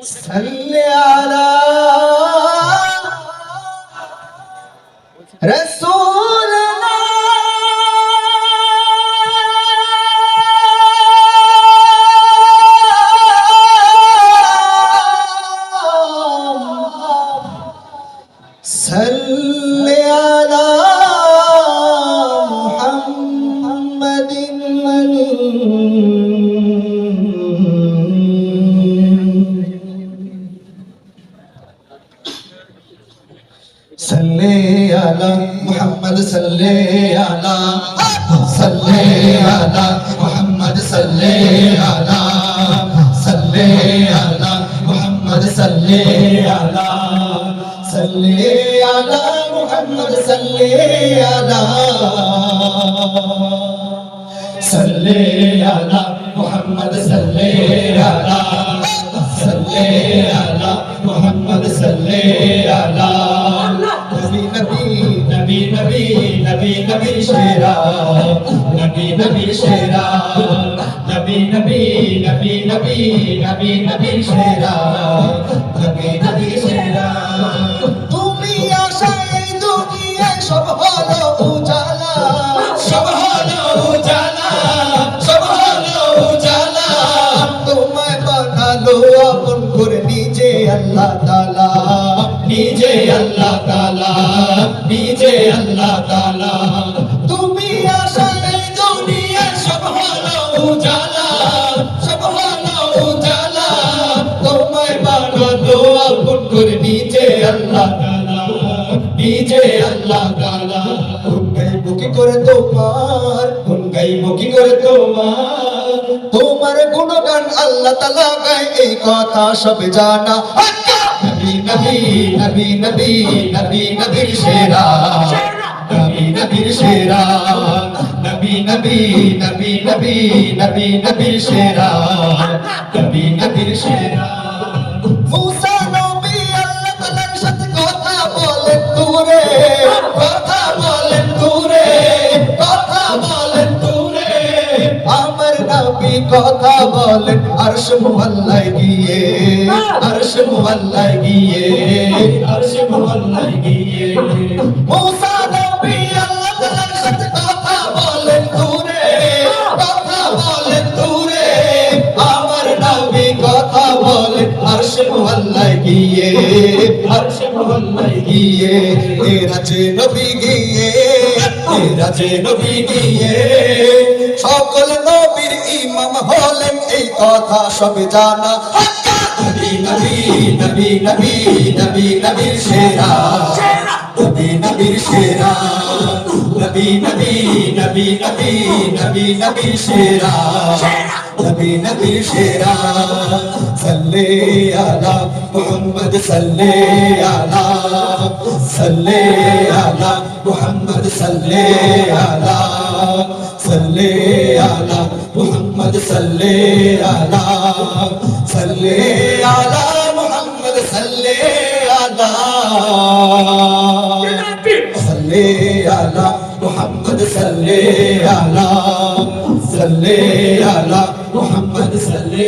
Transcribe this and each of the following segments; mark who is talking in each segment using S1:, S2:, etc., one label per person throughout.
S1: صل على رسولنا صل على على محمد صل على صل على محمد صل على صل على محمد صل على صل على محمد صل على صل على محمد صل على صل على محمد صل على নবী নবী নবী নবী নবী শেরা নবী নবী শেরা নবী নবী নবী নবী নবী নবী শেরা নবী নবী শেরা তুমি আশায় দুনিয়া সব হলো উজালা। সব হলো উজালা সব হলো উজালা। তোমায় বানালো আপন করে নিজে আল্লাহ তাআলা। নিজে আল্লাহ তালা নিজে আল্লাহ তালা তুমি আশায় দুনিয়ায় সব হলো উজালা সব হলো উজালা। তোমায় বানালো আপন করে নিজে আল্লাহ তাআলা নিজে আল্লাহ গাইব কি করে তোমার? কোন গাইব কি করে তোমার? তোমার গুণগান আল্লাহ তালা গায় এই কথা সব জানা। নবী নবী নবী নবী নবী, নবীর সেরা। নবী, নবীর সেরা। নবী নবী নবী নবী নবী, নবীর সেরা। নবী, নবীর সেরা। নবী কথা বলেন আরশ মুহল্লায় গিয়ে আরশ মুহল্লায় গিয়ে আরশ মুহল্লায় গিয়ে। গিয়ে এ রাজে নবী গিয়ে এ রাজে নবী গিয়ে। সকল নবীর ইমাম হলেন এই কথা সব জানা। নবী নবী নবী নবী নবী নবীর সেরা! নবী নবীর সেরা। নবী নবী নবী নবী নবী নবীর সেরা। নবী নবীর সেরা। সাল্লে আলা মুহাম্মদ সাল্লে আলা সাল্লে আলা মুহাম্মদ সাল্লে আলা সাল্লে আলা মুহাম্মদ সাল্লে আলা সাল্লে আলা মুহাম্মদ সাল্লে আলা। সাল্লে আলা মুহাম্মদ সাল্লে আলা সাল্লে আলা মুহাম্মদ সাল্লে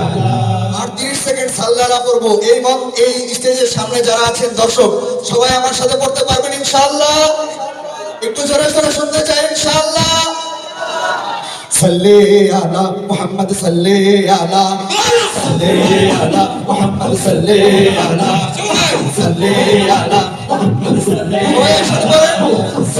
S1: আলা
S2: আর 30 সেকেন্ড সাল্লারা পড়বো এই মন এই স্টেজের সামনে যারা আছেন দর্শক সবাই আমার সাথে পড়তে পারবেন ইনশাআল্লাহ একটু জোরে জোরে শুনতে চাই ইনশাআল্লাহ
S1: صلي على محمد صلي على صلي على محمد صلي على صلي على محمد صلي
S2: সবাই একসাথে পড়েন
S1: صلي